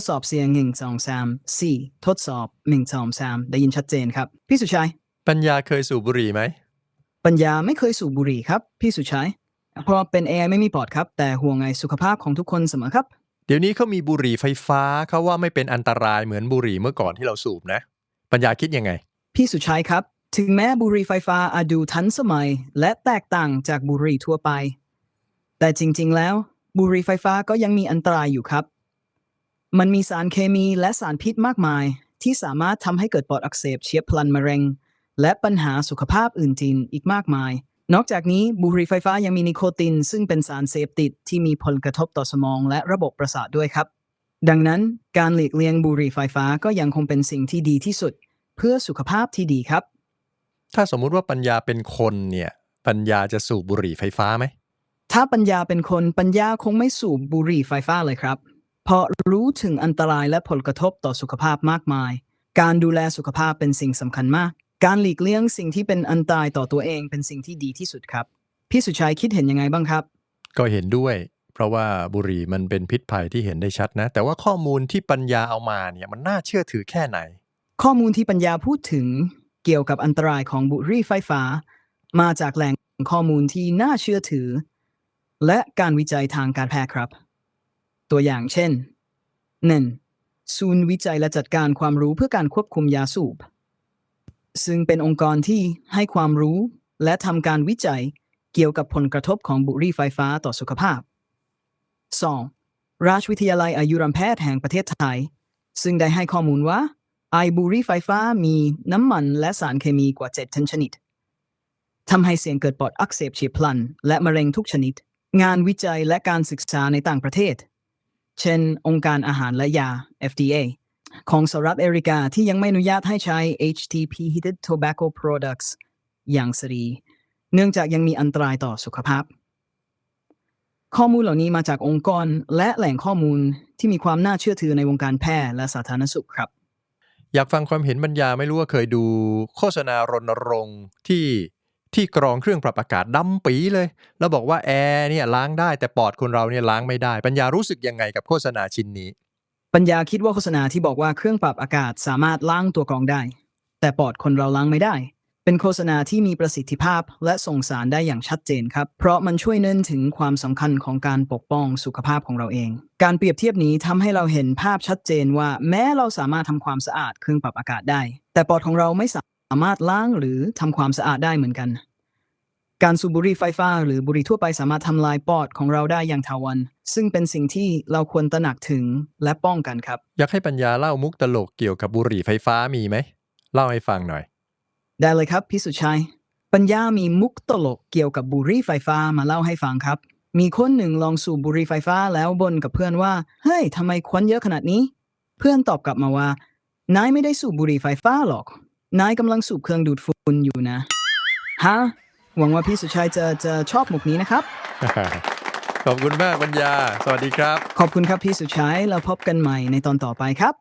ดสอบเสียงหนึ่งสองสามสี่ทดสอบหนึ่งสองสามได้ยินชัดเจนครับ พี่สุชัย ปัญญาเคยสูบบุหรี่ไหม ปัญญาไม่เคยสูบบุหรี่ครับ พี่สุชัย เพราะเป็น AI ไม่มีปอดครับ แต่ห่วงใยสุขภาพของทุกคนเสมอครับ เดี๋ยวนี้เขามีบุหรี่ไฟฟ้าเขาว่าไม่เป็นอันตรายเหมือนบุหรี่เมื่อก่อนที่เราสูบนะ ปัญญาคิดยังไง พี่สุชัยครับ ถึงแม้บุหรี่ไฟฟ้าอาจดูทันสมัย และแตกต่างจากบุหรี่ทั่วไป แต่จริง ๆ แล้วบุหรี่ไฟฟ้าก็ยังมีอันตรายอยู่ครับ มันมีสารเคมีและสารพิษมากมาย ที่สามารถทำให้เกิดปอดอักเสบเฉียบพลันมะเร็ง และปัญหาสุขภาพอื่นจีนอีกมากมาย นอกจากนี้บุหรี่ไฟฟ้ายังมีนิโคติน ซึ่งเป็นสารเสพติดที่มีผลกระทบต่อสมองและระบบประสาทด้วยครับ ดังนั้นการหลีกเลี่ยงบุหรี่ไฟฟ้าก็ยังคงเป็นสิ่งที่ดีที่สุด เพื่อสุขภาพที่ดีครับ ถ้าสมมุติว่าปัญญาเป็นคนเนี่ยปัญญาจะสูบบุหรี่ไฟฟ้าไหมถ้าปัญญาเป็นคนปัญญาคงไม่สูบบุหรี่ไฟฟ้าเลยครับ เพราะรู้ถึงอันตรายและผลกระทบต่อสุขภาพมากมาย การดูแลสุขภาพเป็นสิ่งสำคัญมาก การหลีกเลี่ยงสิ่งที่เป็นอันตรายต่อตัวเองเป็นสิ่งที่ดีที่สุดครับ พี่สุชัยคิดเห็นยังไงบ้างครับ ก็เห็นด้วย เพราะว่าบุหรี่มันเป็นพิษภัยที่เห็นได้ชัดนะ แต่ว่าข้อมูลที่ปัญญาเอามาเนี่ยมันน่าเชื่อถือแค่ไหน ข้อมูลที่ปัญญาพูดถึงเกี่ยวกับอันตรายของบุหรี่ไฟฟ้า มาจากแหล่งข้อมูลที่น่าเชื่อถือ และการวิจัยทางการแพทย์ครับ ตัวอย่างเช่น 1. ศูนย์วิจัยและจัดการความรู้เพื่อการควบคุมยาสูบ ซึ่งเป็นองค์กรที่ให้ความรู้และทำการวิจัยเกี่ยวกับผลกระทบของบุหรี่ไฟฟ้าต่อสุขภาพ 2. ราชวิทยาลัยอายุรแพทย์แห่งประเทศไทย ซึ่งได้ให้ข้อมูลว่า ไอบุหรี่ไฟฟ้ามีน้ำมันและสารเคมีกว่า7ชนิดทำให้เสี่ยงเกิดปอดอักเสบเฉียบพลัน และมะเร็งทุกชนิด งานวิจัยและการศึกษาในต่างประเทศ เช่น องค์การอาหารและยา FDA ของสหรัฐอเมริกาที่ยังไม่อนุญาตให้ใช้ HTP heated tobacco products อย่างสรีเนื่องจากยังมีอันตรายต่อสุขภาพ ข้อมูลเหล่านี้มาจากองค์กรและแหล่งข้อมูลที่มีความน่าเชื่อถือในวงการแพทย์และสาธารณสุขครับ อยากฟังความเห็นปัญญาไม่รู้ว่าเคยดู โฆษณารณรงค์ที่ ที่กรองเครื่องปรับอากาศดำปีเลย แล้วบอกว่าแอร์เนี่ยล้างได้แต่ปอดคนเราเนี่ยล้างไม่ได้ ปัญญารู้สึกยังไงกับโฆษณาชิ้นนี้ ปัญญาคิดว่าโฆษณาที่บอกว่าเครื่องปรับอากาศสามารถล้างตัวกรองได้ แต่ปอดคนเราล้างไม่ได้ เป็นโฆษณาที่มีประสิทธิภาพและส่งสารได้อย่างชัดเจนครับ เพราะมันช่วยเน้นถึงความสำคัญของการปกป้องสุขภาพของเราเอง การเปรียบเทียบนี้ทำให้เราเห็นภาพชัดเจนว่า แม้เราสามารถทำความสะอาดเครื่องปรับอากาศได้ แต่ปอดของเราไม่สามารถ ล้างหรือทำความสะอาดได้เหมือนกัน การสูบบุหรี่ไฟฟ้าหรือบุหรี่ทั่วไปสามารถทำลายปอดของเราได้อย่างถาวรซึ่งเป็นสิ่งที่เราควรตระหนักถึงและป้องกันครับ อยากให้ปัญญาเล่ามุกตลกเกี่ยวกับบุหรี่ไฟฟ้ามีไหม เล่าให้ฟังหน่อย ได้เลยครับพี่สุชัย ปัญญามีมุกตลกเกี่ยวกับบุหรี่ไฟฟ้ามาเล่าให้ฟังครับ มีคนหนึ่งลองสูบบุหรี่ไฟฟ้าแล้วบ่นกับเพื่อนว่า เฮ้ยทำไมควันเยอะขนาดนี้ เพื่อนตอบกลับมาว่า นายไม่ได้สูบบุหรี่ไฟฟ้าหรอก นายกำลังสูบเครื่องดูดฝุ่นอยู่นะ ฮะ หวังว่าพี่สุชัยจะจะชอบมุกนี้นะครับ ขอบคุณมากปัญญา สวัสดีครับ ขอบคุณครับพี่สุชัยแล้วพบกันใหม่ในตอนต่อไปครับ